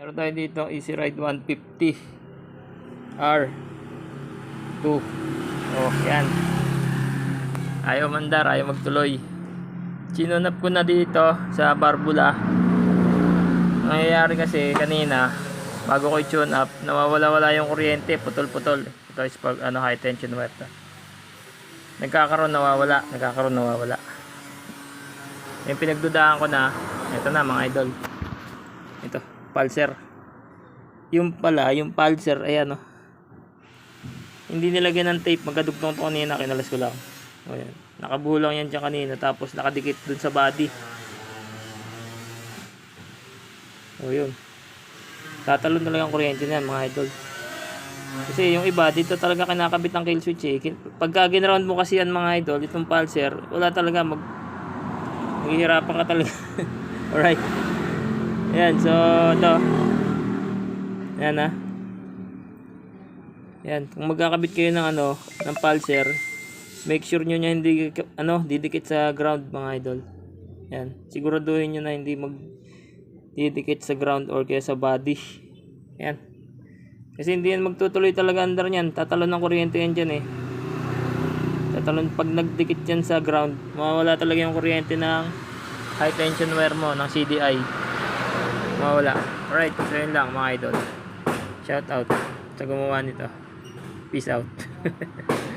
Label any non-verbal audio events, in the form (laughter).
Meron tayo dito Easy Ride 150 R2. Oh, yan. Ayaw mandar, ayaw magtuloy. Sinunap ko na dito sa barbula. Nangyayari kasi kanina, bago ko i-tune up, nawawala-wala yung kuryente, putol-putol. Ito is pag ano, high tension wire. Nagkakaroon nawawala, nagkakaroon nawawala. Yung pinagdudahan ko na, ito na mga idol. Ito, pulser. Yung pala, yung pulser, ayan oh. Hindi nilagyan ng tape, magkadugtong to kanina, kinalas ko lang. O yan. Nakabulang yan dyan kanina, tapos nakadikit dun sa body. O yun. Tatalon talaga ang kuryente niyan mga idol. Kasi yung iba, dito talaga kinakabit ng kill switch eh. Pagka ginround mo kasi yan mga idol, itong pulser, wala talaga mag... Maghihirapan ka talaga. (laughs) Alright. Yan, so ito. Yan ah. Yan, kung magkakabit kayo ng ano, ng pulser, make sure nyo niya hindi ano, didikit sa ground mga idol. Yan, siguraduhin nyo na hindi mag didikit sa ground or kaya sa body. Yan. Kasi hindi yan magtutuloy talaga under niyan. Tatalon ng kuryente yan dyan eh. Tatalon pag nagdikit yan sa ground, mawawala talaga yung kuryente ng high tension wire mo ng CDI. Mawawala. Alright, so yun lang mga idol. Shout out sa gumawa nito. Peace out. (laughs)